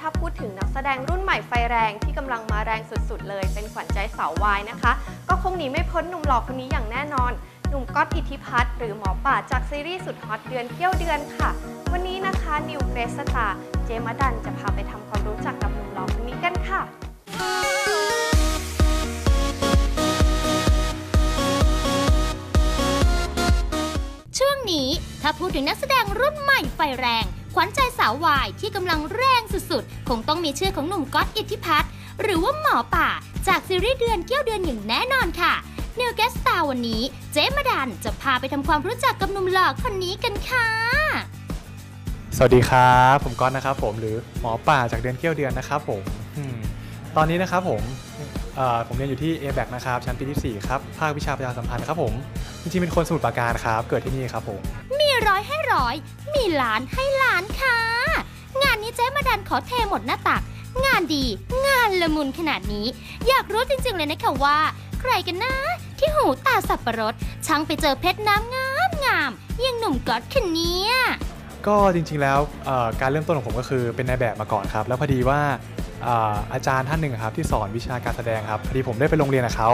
ถ้าพูดถึงนักแสดงรุ่นใหม่ไฟแรงที่กำลังมาแรงสุดๆเลย เป็นขวัญใจสาววายนะคะ ก็คงหนีไม่พ้นหนุ่มหล่อคนนี้อย่างแน่นอน หนุ่มก๊อตอิทธิพัฒน์หรือหมอป่าจากซีรีส์สุดฮอตเดือนเที่ยวเดือนค่ะ วันนี้นะคะนิวเกรสตาเจมดันจะพาไปทำความรู้จักกับหนุ่มหล่อคนนี้กันค่ะช่วงนี้ถ้าพูดถึงนักแสดงรุ่นใหม่ไฟแรง ขวัญใจสาววายที่กำลังแรงสุดๆ คงต้องมีชื่อของหนุ่มก๊อตอิทธิพัฒน์หรือว่าหมอป่า จากซีรีส์เดือนเกี้ยวเดือนอย่างแน่นอนค่ะเน w แกสตาวันนี้ เจ๊มาดันจะพาไปทำความรู้จักกับหนุ่มหล่อคนนี้กันค่ะ สวัสดีครับ ผมก๊อตนะครับผมหรือหมอป่าจากเดือนเกี้ยวเดือนนะครับผมอืมตอนนี้นะครับผมเอ่อผมเรียนอยู่ที่ a b a c นะครับชั้นปีที่4ครับภาควิชาประชาสัมพันธ์ครับผมจริงๆเป็นคนสมุทรปราการครับเกิดที่นี่ครับผม ร้อยให้ร้อย มีล้านให้ล้านค่ะ งานนี้เจ๊มาดันขอเทหมดหน้าตัก งานดี งานละมุนขนาดนี้ อยากรู้จริงๆเลยนะคะว่า ใครกันนะ ที่หูตาสับประรดช่างไปเจอเพชรน้ำงามงามยังหนุ่มก๊อตคนเนี้ยก็จริงๆแล้วการเริ่มต้นของผมก็คือเป็นนายแบบมาก่อนครับ แล้วพอดีว่าเอ่ออาจารย์ท่านหนึ่งครับที่สอนวิชาการแสดงครับพอดีผมได้ไปโรงเรียนกับเขา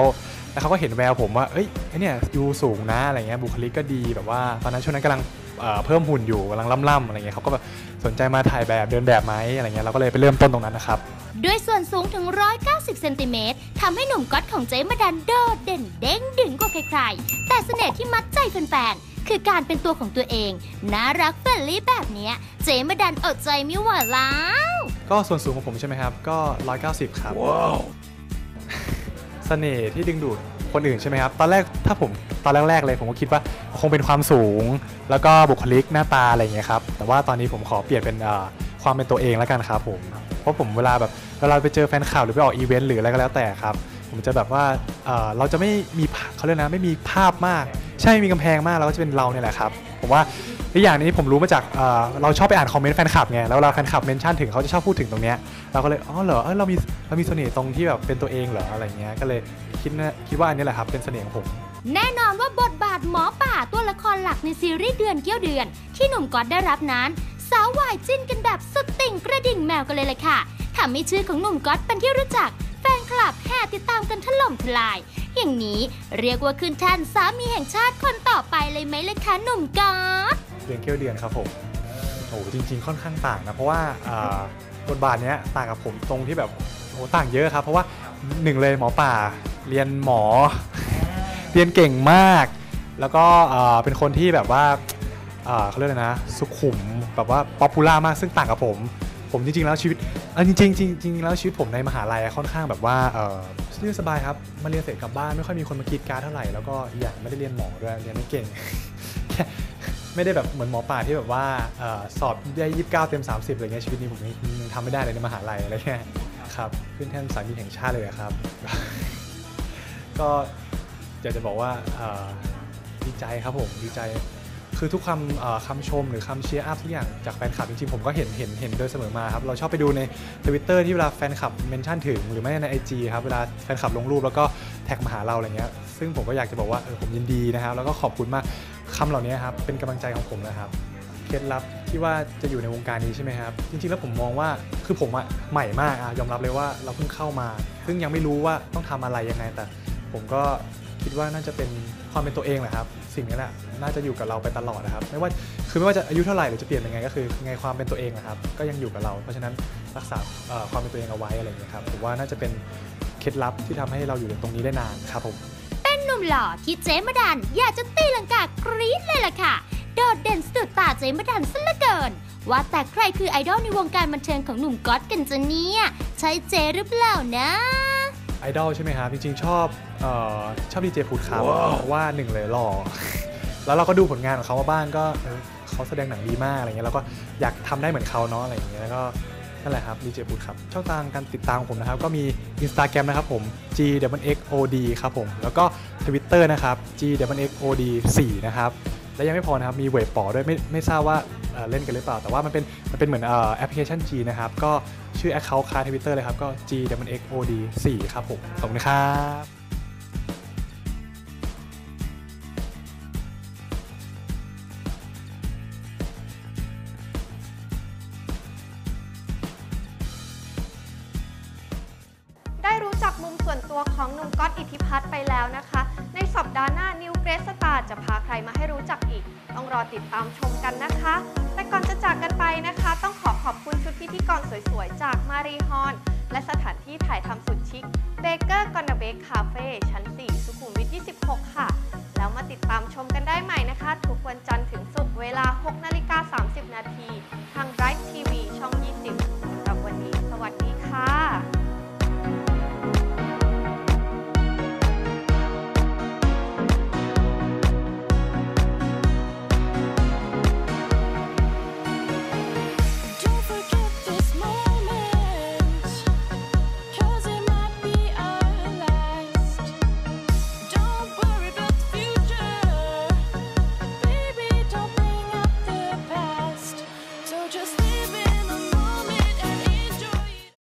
แล้วเขาก็เห็นแววผมว่าเอ้ยไอเนี่ยยูสูงนะอะไรเงี้ยบุคลิกก็ดีแบบว่าตอนนั้นช่วงนั้นกำลังเอ่อเพิ่มหุ่นอยู่กำลังล่ำๆอะไรเงี้ยเขาก็แบบสนใจมาถ่ายแบบเดินแบบไหมอะไรเงี้ยเราก็เลยไปเริ่มต้นตรงนั้นนะครับด้วยส่วนสูงถึง 190 เซนติเมตรทำให้หนุ่มก๊อตของเจ๊มาดันโดดเด่นเด้งดึงกว่าใครๆ แต่เสน่ห์ที่มัดใจแฟนๆ คือการเป็นตัวของตัวเอง น่ารักเฟรนลี่แบบเนี้ยเจ๊มาดันอดใจไม่ไหวแล้ว ก็ส่วนสูงของผมใช่ไหมครับ ก็ 190 ครับ เสน่ห์ที่ดึงดูดคนอื่นใช่ไหมครับ ตอนแรกถ้าผมตอนแรกๆเลยผมก็คิดว่าคงเป็นความสูง แล้วก็บุคลิกหน้าตาอะไรอย่างเงี้ยครับ แต่ว่าตอนนี้ผมขอเปลี่ยนเป็นความเป็นตัวเองแล้วกันครับผม เพราะผมเวลาแบบเวลาไปเจอแฟนข่าวหรือไปออกอีเวนต์หรืออะไรก็แล้วแต่ครับ ผมจะแบบว่าเราจะไม่มีเขาเรียกนะไม่มีภาพมาก ใช่ไม่มีกำแพงมากเราก็จะเป็นเราเนี่ยแหละครับ ผมว่าอีกอย่างนี้ผมรู้มาจากเอ่อเราชอบไปอ่านคอมเมนต์แฟนคลับไงแล้วเวลาแฟนคลับเมนชั่นถึงเขาจะชอบพูดถึงตรงเนี้ยเราก็เลยอ๋อเหรอเออเรามีเรามีเสน่ห์ตรงที่แบบเป็นตัวเองเหรออะไรเงี้ยก็เลยคิดนะคิดว่าอันนี้แหละครับเป็นเสน่ห์ของผม แน่นอนว่าบทบาทหมอป่าตัวละครหลักในซีรีส์เดือนเกี้ยวเดือน ที่หนุ่มก๊อตได้รับนั้น สาววายจิ้นกันแบบสุดติ่งกระดิ่งแมวกันเลยเลยค่ะทำให้ชื่อของหนุ่มก๊อตเป็นที่รู้จัก แฟนคลับแห่ติดตามกันถล่มทลาย อย่างนี้ เรียกว่าขึ้นแท่นสามีแห่งชาติคนต่อไปเลยไหมเลยคะหนุ่มก๊อตเดือนเกี้ยวเดือนครับผมโอ้โหจริง ๆ ค่อนข้างต่างนะ เพราะว่าบทบาทเนี้ยต่างกับผมตรงที่แบบโอ้ต่างเยอะครับ เพราะว่าหนึ่งเลยหมอป่าเรียนหมอ เรียนเก่งมาก แล้วก็เป็นคนที่แบบว่าอ่าเขาเรียกอะไรนะ สุขุมแบบว่าป๊อปปูล่ามากซึ่งต่างกับผม ผมจริงๆแล้วชีวิตอ่อจริงๆจริงๆจริงๆแล้วชีวิตผมในมหาลัยค่อนข้างแบบว่าเออเรียสบายครับมาเรียนเสร็จกลับบ้านไม่ค่อยมีคนมากรีดการเท่าไหร่แล้วก็อย่างไม่ได้เรียนหมอด้วยเรียนไม่เก่งไม่ได้แบบเหมือนหมอป่าที่แบบว่าออสอบได้ยี่สิบเก้าเต็ม30อะไรเงี้ยชีวิตนี้ผมยังทำไม่ได้เลยในมหาลัยอะไรเงี้ยครับขึ้นแท่นสามีแห่งชาติเลยครับ ก็อยากจะบอกว่าดีใจครับผมดีใจ คือทุกคำคำชมหรือคำเชียร์อัพทุกอย่างจากแฟนคลับจริงๆ ผมก็เห็นเห็นเห็นโดยเสมอมาครับเราชอบไปดูในทวิตเตอร์ที่เวลาแฟนคลับเมนชั่นถึงหรือไม่ใน IG ครับเวลาแฟนคลับลงรูปแล้วก็แท็กมาหาเราอะไรเงี้ยซึ่งผมก็อยากจะบอกว่าเออผมยินดีนะครับแล้วก็ขอบคุณมากคำเหล่านี้ครับเป็นกำลังใจของผมนะครับเคล็ดลับที่ว่าจะอยู่ในวงการนี้ใช่ไหมครับจริงๆแล้วผมมองว่าคือผมอะใหม่มากอะยอมรับเลยว่าเราเพิ่งเข้ามา ซึ่งยังไม่รู้ว่าต้องทำอะไรยังไงแต่ ผมก็คิดว่าน่าจะเป็นความเป็นตัวเองแหละครับ สิ่งนี้แหละน่าจะอยู่กับเราไปตลอดนะครับ ไม่ว่าคือไม่ว่าจะอายุเท่าไหร่หรือจะเปลี่ยนยังไงก็คือไงความเป็นตัวเองนะครับ ก็ยังอยู่กับเรา เพราะฉะนั้นรักษาความเป็นตัวเองเอาไว้อะไรอย่างเงี้ครับผมว่าน่าจะเป็นเคล็ดลับที่ทำให้เราอยู่ในตรงนี้ได้นานครับผมเป็นหนุ่มหล่อที่เจ๊มาดัน อยากจะตีลังกากรี๊ดเลยล่ะค่ะโดดเด่นสะดุดตาเจ๊มาดันซะเหลือเกินว่าแต่ใครคือไอดอลในวงการบันเทิงของหนุ่มก๊อตกันจะเนี่ยใช่เจ๊หรือเปล่านะ ไอดอลใช่ไหมครับจริงๆชอบเออชอบดีเจพุทธครับเพราะว่าหนึ่งเลยหล่อแล้วเราก็ดูผลงานของเขามาบ้างก็เออเขาแสดงหนังดีมากอะไรเงี้ยแล้วก็อยากทำได้เหมือนเขาเนาะอะไรอย่างเงี้ยแล้วก็นั่นแหละครับดีเจพุทธครับช่องทางการติดตามของผมนะครับ ก็มี Instagram นะครับผม g w x o d ครับผม แล้วก็ Twitter นะครับ g w x o d 4นะครับ และยังไม่พอนะครับมีเว็บปอด้วยไม่ไม่ทราบว่าเล่นกันหรือเปล่า แต่ว่ามันเป็นมันเป็นเหมือนแอปพลิเคชัน G นะครับ ก็ชื่อ Account คาทวิตเตอร์เลยครับ ก็ G W X O D 4 ครับผม ขอบคุณครับได้รู้จักมุมส่วนตัวของหนุ่มก๊อตอิทธิพัฒน์ไปแล้วนะคะ ในสัปดาห์หน้านิวเกรสตาจะพาใครมาให้รู้จักอีก ต้องรอติดตามชมกันนะคะ แต่ก่อนจะจากกันไปนะคะ ต้องขอขอบคุณชุดพิธีกรสวยๆ จากมารีฮอน และสถานที่ถ่ายทำสุดชิคเบเกอร์กอนเบคคาเฟ่ชั้น 4 สุขุมวิท 26 ค่ะ แล้วมาติดตามชมกันได้ใหม่นะคะ ทุกวันจันทร์ถึงศุกร์เวลา 6 นาฬิกา 30 นาที